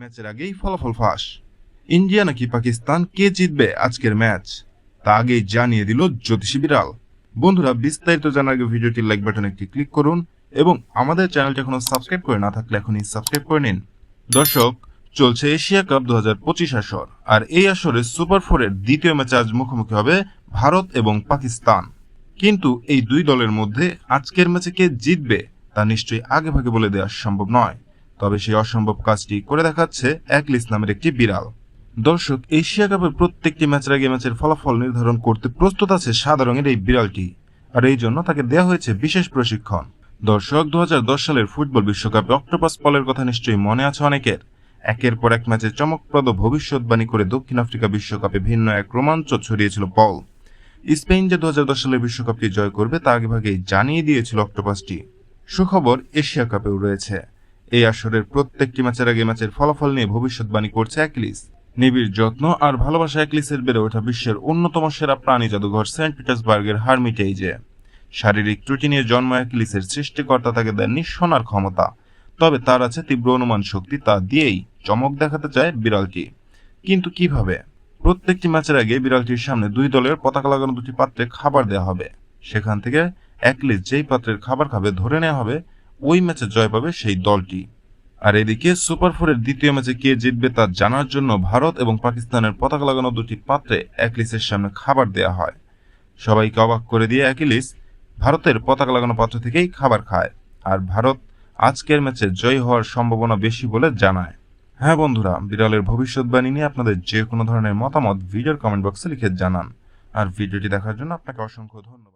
ম্যাচের আগেই ফলাফল ফাঁস। ইন্ডিয়া নাকি পাকিস্তান কে জিতবে আজকের ম্যাচ? তা আগেই জানিয়ে দিল জ্যোতিষী বিড়াল। বন্ধুরা, বিস্তারিত জানার আগে ভিডিওটির লাইক বাটনে একটি ক্লিক করুন এবং আমাদের চ্যানেলটি এখনও সাবস্ক্রাইব করে না থাকলে এখনই সাবস্ক্রাইব করে নিন। দর্শক, চলছে এশিয়া কাপ দু হাজার পঁচিশ আসর, আর এই আসরে সুপার ফোরের দ্বিতীয় ম্যাচে আজ মুখোমুখি হবে ভারত এবং পাকিস্তান। কিন্তু এই দুই দলের মধ্যে আজকের ম্যাচে কে জিতবে তা নিশ্চয়ই আগে ভাগে বলে দেওয়া সম্ভব নয়। তবে সেই অসম্ভব কাজটি করে দেখাচ্ছে একলিস নামের একটি বিড়াল। দর্শক, এশিয়া কাপের প্রত্যেকটি ম্যাচের আগে ম্যাচের ফলাফল নির্ধারণ করতে প্রস্তুত আছে সাদা রঙের এই বিড়ালটি, আর এই জন্য তাকে দেওয়া হয়েছে বিশেষ প্রশিক্ষণ। দর্শক, দুহাজার দশ সালের ফুটবল বিশ্বকাপে অক্টোপাস পলের কথা নিশ্চয়ই মনে আছে অনেকের। একের পর এক ম্যাচে চমকপ্রদ ভবিষ্যৎবাণী করে দক্ষিণ আফ্রিকা বিশ্বকাপে ভিন্ন এক রোমাঞ্চ ছড়িয়েছিল পল। স্পেন যে দু হাজার দশ সালের বিশ্বকাপটি জয় করবে তা আগেভাগেই জানিয়ে দিয়েছিল অক্টোপাসটি। সুখবর এশিয়া কাপেও রয়েছে। এই আসরের প্রত্যেকটি ম্যাচের আগে ম্যাচের ফলাফল নিয়ে ভবিষ্যৎবাণী করছে অ্যাকলিস। নিবিড় যত্ন আর ভালোবাসা অ্যাকলিসের বেড়ে ওঠা বিশ্বের অন্যতম সেরা প্রাণী জাদুঘর সেন্ট পিটার্সবার্গের হারমিটেইজে। শারীরিক ত্রুটি নিয়ে জন্ম অ্যাকলিসের সৃষ্টিকর্তা তাকে দেননি সোনার ক্ষমতা। তবে তার আছে তীব্র অনুমান শক্তি, তা দিয়েই চমক দেখাতে চায় বিড়ালটি। কিন্তু কীভাবে? প্রত্যেকটি ম্যাচের আগে বিড়ালটির সামনে দুই দলের পতাকা লাগানো দুটি পাত্রে খাবার দেওয়া হবে। সেখান থেকে একলিস যেই পাত্রের খাবার খাবে ধরে নেওয়া হবে ওই ম্যাচে জয় পাবে সেই দলটি। আর এদিকে সুপার ফোরের দ্বিতীয় ম্যাচে কে জিতবে তা জানার জন্য ভারত এবং পাকিস্তানের পতাকা লাগানো দুটি পাত্রে অ্যাকলিসের সামনে খাবার দেওয়া হয়। সবাইকে অবাক করে দিয়ে অ্যাকিলিস ভারতের পতাকা লাগানো পাত্র থেকেই খাবার খায়। আর ভারত আজকের ম্যাচে জয়ী হওয়ার সম্ভাবনা বেশি বলে জানায়। হ্যাঁ বন্ধুরা, বিড়ালের ভবিষ্যৎবাণী নিয়ে আপনাদের যে কোনো ধরনের মতামত ভিডিওর কমেন্ট বক্সে লিখে জানান। আর ভিডিওটি দেখার জন্য আপনাকে অসংখ্য ধন্যবাদ।